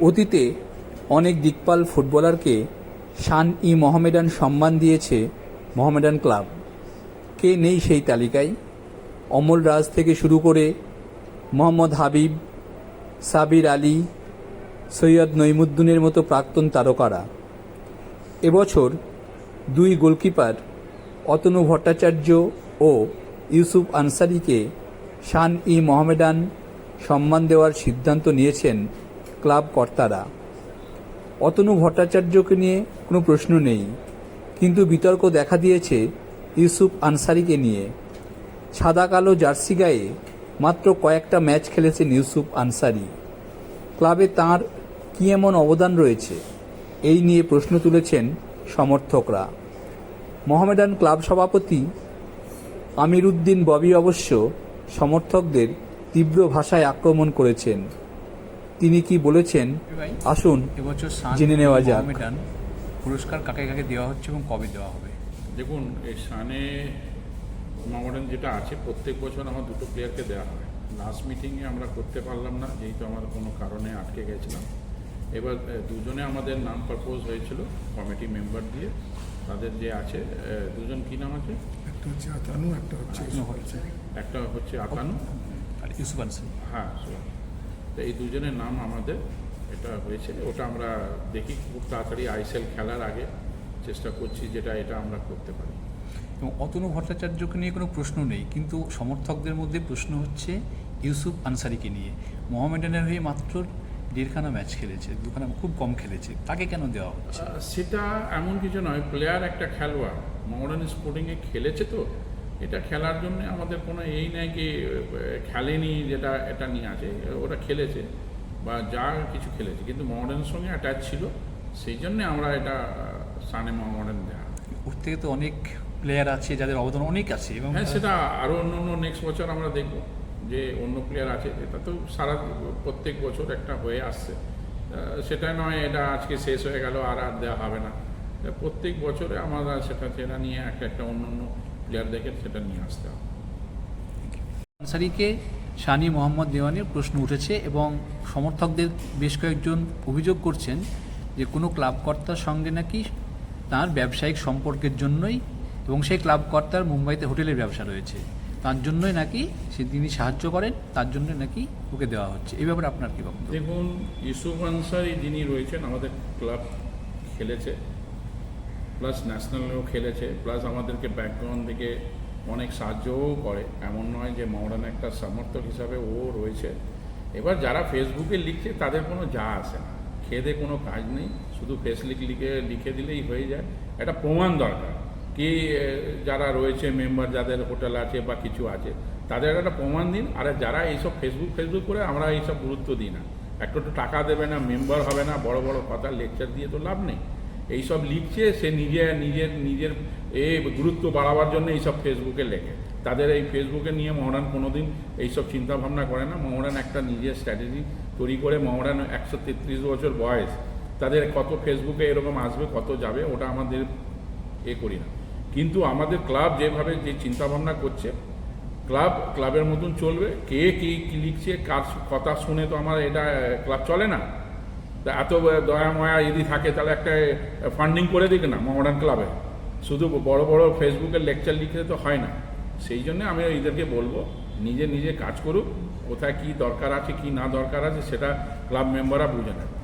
অতীতে অনেক দিকপাল ফুটবলারকে শান ই মোহামেডান সম্মান দিয়েছে মোহামেডান ক্লাব। কে নেই সেই তালিকায়? অমল রাজ থেকে শুরু করে মোহাম্মদ হাবিব, সাবির আলী, সৈয়দ নইমুদ্দিনের মতো প্রাক্তন তারকারা। এবছর দুই গোলকিপার অতনু ভট্টাচার্য ও ইউসুফ আনসারিকে শান ই মোহামেডান সম্মান দেওয়ার সিদ্ধান্ত নিয়েছেন ক্লাব কর্তারা। অতনু ভট্টাচার্যকে নিয়ে কোনো প্রশ্ন নেই, কিন্তু বিতর্ক দেখা দিয়েছে ইউসুফ আনসারিকে নিয়ে। সাদা কালো জার্সি গায়ে মাত্র কয়েকটা ম্যাচ খেলেছেন ইউসুফ আনসারি। ক্লাবে তার কী এমন অবদান রয়েছে, এই নিয়ে প্রশ্ন তুলেছেন সমর্থকরা। মোহামেডান ক্লাব সভাপতি আমির উদ্দিন ববি অবশ্য সমর্থকদের তীব্র ভাষায় আক্রমণ করেছেন। তিনি কি বলেছেন? আসুন এবছর জেনে নেওয়া যাক। মোহামেডান পুরস্কার কাকে কাকে দেওয়া হচ্ছে এবং কবে দেওয়া হবে? দেখুন এই সানে মডার্ন যেটা আছে প্রত্যেক বছর আমার দুটো প্লেয়ারকে দেওয়া হয়। লাস্ট মিটিংয়ে আমরা করতে পারলাম না যেহেতু আমার কোনো কারণে আটকে গেছিলাম। এবার দুজনে আমাদের নাম প্রপোজ হয়েছিল কমিটি মেম্বার দিয়ে। তাদের যে আছে দুজন কি নাম আছে? একটা হচ্ছে আতানু একটা হচ্ছে একটা হচ্ছে আকানু আর ইউসুফ হ্যাঁ। তো এই দুজনের নাম আমাদের এটা হয়েছে। ওটা আমরা দেখি খুব তাড়াতাড়ি আইসেল খেলার আগে চেষ্টা করছি যেটা এটা আমরা করতে পারি। এবং অতনু ভট্টাচার্যকে নিয়ে কোনো প্রশ্ন নেই কিন্তু সমর্থকদের মধ্যে প্রশ্ন হচ্ছে ইউসুফ আনসারিকে নিয়ে। মোহামেডানের হয়ে মাত্র দেড়খানা ম্যাচ খেলেছে দুখানা খুব কম খেলেছে। তাকে কেন দেওয়া হচ্ছে? সেটা এমন কিছু নয় প্লেয়ার একটা খেলোয়াড়। মডার্ন স্পোর্টিংয়ে খেলেছে তো। এটা খেলার জন্য আমাদের কোনো এই নাই কি খেলেনি যেটা এটা নিয়ে আছে ওটা খেলেছে বা যা কিছু খেলেছে কিন্তু মডার্নের সঙ্গে অ্যাটাচ ছিল সেই জন্যে আমরা এটা সানে মডার্ন দেওয়া ওর থেকে তো অনেক প্লেয়ার আছে যাদের অবদান অনেক আছে এবং হ্যাঁ সেটা আরও অন্য অন্য নেক্সট বছর আমরা দেখব যে অন্য প্লেয়ার আছে এটা তো সারা প্রত্যেক বছর একটা হয়ে আসছে। সেটা নয় এটা আজকে শেষ হয়ে গেল আর আর দেওয়া হবে না। প্রত্যেক বছরে আমরা সেটা সেটা নিয়ে একটা একটা অন্য অন্য প্লেয়ার দেখে সেটা নিয়ে আসতে হবে। আনসারিকে শানি মোহাম্মদ দেওয়ানির প্রশ্ন উঠেছে এবং সমর্থকদের বেশ কয়েকজন অভিযোগ করছেন যে কোনো ক্লাব কর্তার সঙ্গে নাকি তার ব্যবসায়িক সম্পর্কের জন্যই এবং সেই ক্লাব কর্তার মুম্বাইতে হোটেলের ব্যবসা রয়েছে। তার জন্যই নাকি সে তিনি সাহায্য করেন তার জন্য নাকি ওকে দেওয়া হচ্ছে। এই ব্যাপারে আপনার কী বক্তব্য? দেখুন ইউসুফ আনসারি যিনি রয়েছেন আমাদের ক্লাব খেলেছে। প্লাস ন্যাশনালেও খেলেছে প্লাস আমাদেরকে ব্যাকগ্রাউন্ড থেকে অনেক সাহায্যও করে। এমন নয় যে মডার্ন একটা সমর্থক হিসাবে ও রয়েছে। এবার যারা ফেসবুকে লিখছে, তাদের কোনো যা আসে না। খেদে কোনো কাজ নেই, শুধু ফেসলিক লিখে লিখে দিলেই হয়ে যায়। একটা প্রমাণ দরকার। কি যারা রয়েছে মেম্বার যাদের হোটেল আছে বা কিছু আছে, তাদের একটা প্রমাণ দিন। আর যারা এইসব ফেসবুক ফেসবুক করে আমরা এইসব গুরুত্ব দিই না। একটু একটু টাকা দেবে না মেম্বার হবে না, বড় বড় কথা লেকচার দিয়ে তো লাভ নেই। এইসব লিখছে, সে নিজে নিজের নিজের এ গুরুত্ব বাড়াবার জন্য এইসব ফেসবুকে লেখে। তাদের এই ফেসবুকে নিয়ে মহরান কোনোদিন এইসব চিন্তা ভাবনা করে না। মহরান একটা নিজের স্ট্র্যাটেজি তৈরি করে মহরান একশো তেত্রিশ বছর বয়স। তাদের কত ফেসবুকে এরকম আসবে, কত যাবে, ওটা আমাদের এ করি না। কিন্তু আমাদের ক্লাব যেভাবে যে চিন্তা ভাবনা করছে, ক্লাব, ক্লাবের মতন চলবে। কে কে কি লিখছে, কার কথা শুনে তো আমার এটা ক্লাব চলে না। তা এত দয়া ময়া যদি থাকে, তাহলে একটা ফান্ডিং করে দিক না মডার্ন ক্লাবে শুধু বড় বড় ফেসবুকের লেকচার লিখে তো হয় না। সেই জন্য আমি এদেরকে বলব, নিজে নিজে কাজ করুক, কোথায় কি দরকার আছে, কি না দরকার আছে, সেটা ক্লাব মেম্বাররা বুঝে নেবে